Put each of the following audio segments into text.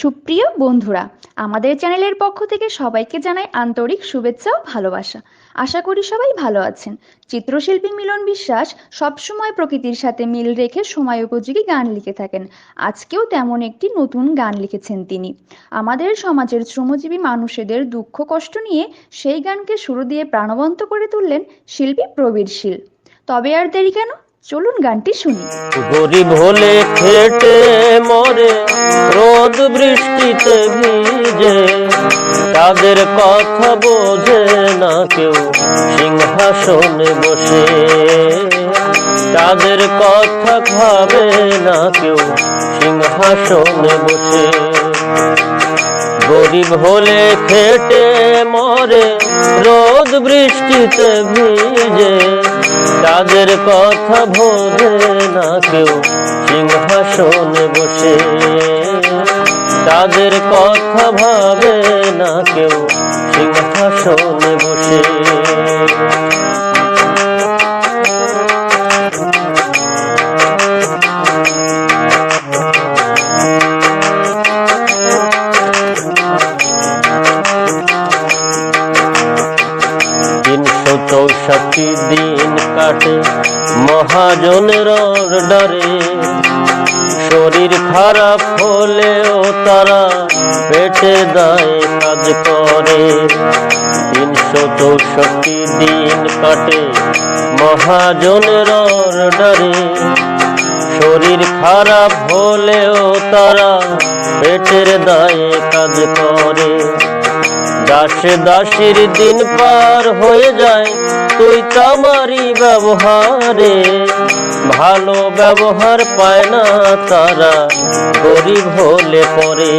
সুপ্রিয় বন্ধুরা, আমাদের চ্যানেলের পক্ষ থেকে সবাইকে জানাই আন্তরিক শুভেচ্ছা ও ভালোবাসা। আশা করি সবাই ভালো আছেন। চিত্রশিল্পী মিলন বিশ্বাস সবসময় প্রকৃতির সাথে মিল রেখে সময় উপযোগী গান লিখে থাকেন। আজকেও তেমন একটি নতুন গান লিখেছেন তিনি। আমাদের সমাজের শ্রমজীবী মানুষেদের দুঃখ কষ্ট নিয়ে সেই গানকে শুরু দিয়ে প্রাণবন্ত করে তুললেন শিল্পী প্রবীর শীল। তবে আর দেরি কেন? চলুন গানটি শুনি। গরিব হলে খেটে মরে, রোদ বৃষ্টিতে ভিজে। তাদের কথা বোঝে না কেউ, সিংহাসনে বসে। তাদের কথা ভাবে না কেউ, সিংহাসনে বসে। গরিব হলে খেটে মরে রোদ বৃষ্টিতে ভিজে। তাদের কথা বোঝে না কেউ, সিংহাসনে বসে। তাদের কথা ভাবে না কেউ, সিংহাসনে বসে। চৌষট্টি দিন কাটে মহাজনের ডরে। শরীর খারাপ হলেও তারা পেটে দায় কাজ করে। তিনশো চৌষট্টি দিন কাটে মহাজনের ডরে। শরীর খারাপ হলেও তারা পেটের দায়ে কাজ করে। দাসে দাসের দিন পার হয়ে যায়, তুই তামারি ব্যবহারে। ভালো ব্যবহার পায় না তারা, গরিব হলে পরে।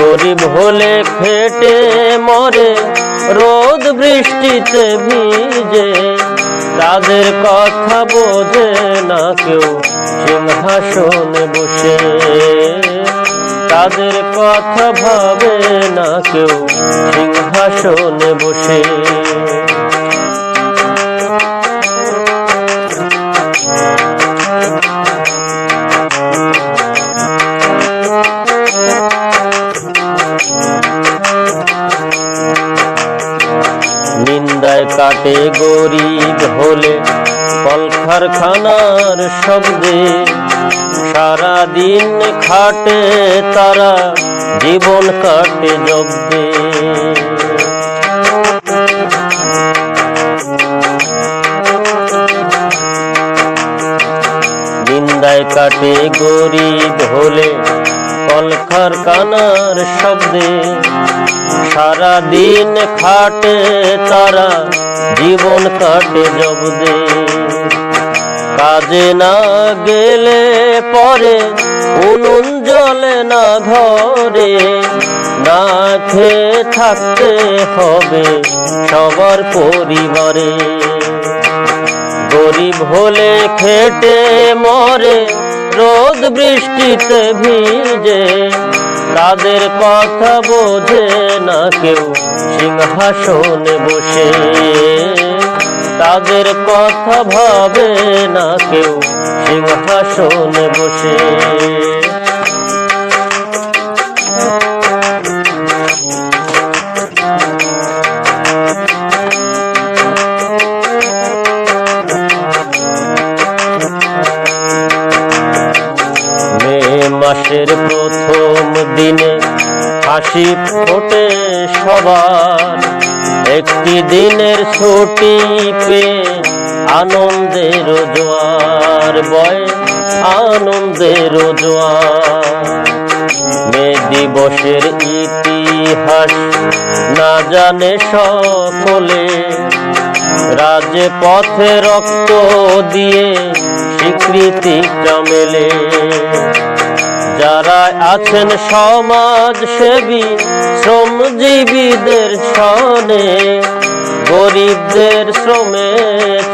গরিব হলে খেটে মরে, রোদ বৃষ্টিতে ভিজে। তাদের কথা বোঝে না কেউ, সিংহাসনে তাদের কথা ভাবে না কেউ সিংহাসনে বসে। নিন্দায় কাটে গরিব হলে কল কারখানার শব্দে সারাদিন খাটে তারা, জীবন কাটে জব্দে নিন্দায় কাটে গরিব হলে কলকার কানার শব্দে। সারাদিন খাটে তারা, জীবন কাটে জবদে কাজে না গেলে পরে উনুন জ্বলে না ঘরে। না খেয়ে থাকতে হবে সবার পরিবারে। গরিব হলে খেটে মরে, রোদ বৃষ্টিতে ভিজে। তাদের কথা বোঝে না কেউ, সিংহাসনে বসে। তাদের কথা ভাবে না কেউ সিংহাসনে বসে। মাসের প্রথম দিনে হাসি ফোটে সবার। একটি দিনের ছুটি পেয়ে আনন্দের জোয়ার, বয় আনন্দের জোয়ার। মে দিবসের ইতিহাস না জানে সকলে রাজে পথে রক্ত দিয়ে স্বীকৃতি জমেলে যারা আছেন সমাজ সেবী, শ্রমজীবীদের সনে, গরিবদের শ্রমে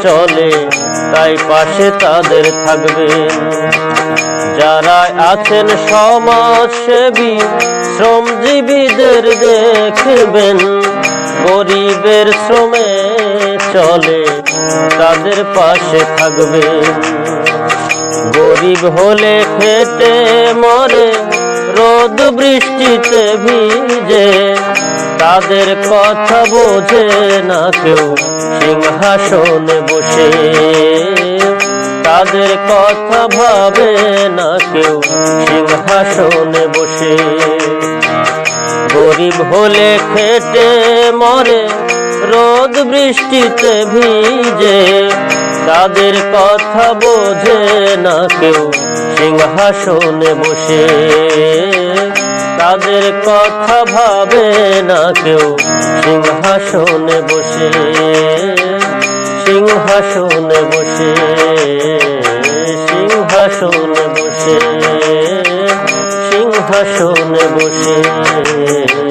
চলে, তাই পাশে তাদের থাকবে। যারা আছেন সমাজ সেবী, শ্রমজীবীদের দেখবেন, গরিবের শ্রমে চলে, তাদের পাশে থাকবে। গরিব হলে খেটে মরে, রোদ বৃষ্টিতে ভিজে। তাদের কথা বোঝে না কেউ, সিংহাসনে বসে। তাদের কথা ভাবে না কেউ, সিংহাসনে বসে। গরিব হলে খেটে মরে রোদ বৃষ্টিতে ভিজে, তাদের কথা বোঝে না কেউ। সিংহাসনে বসে, তাদের কথা ভাবে না কেউ। সিংহাসনে বসে সিংহাসনে বসে সিংহাসনে বসে সিংহাসনে বসে।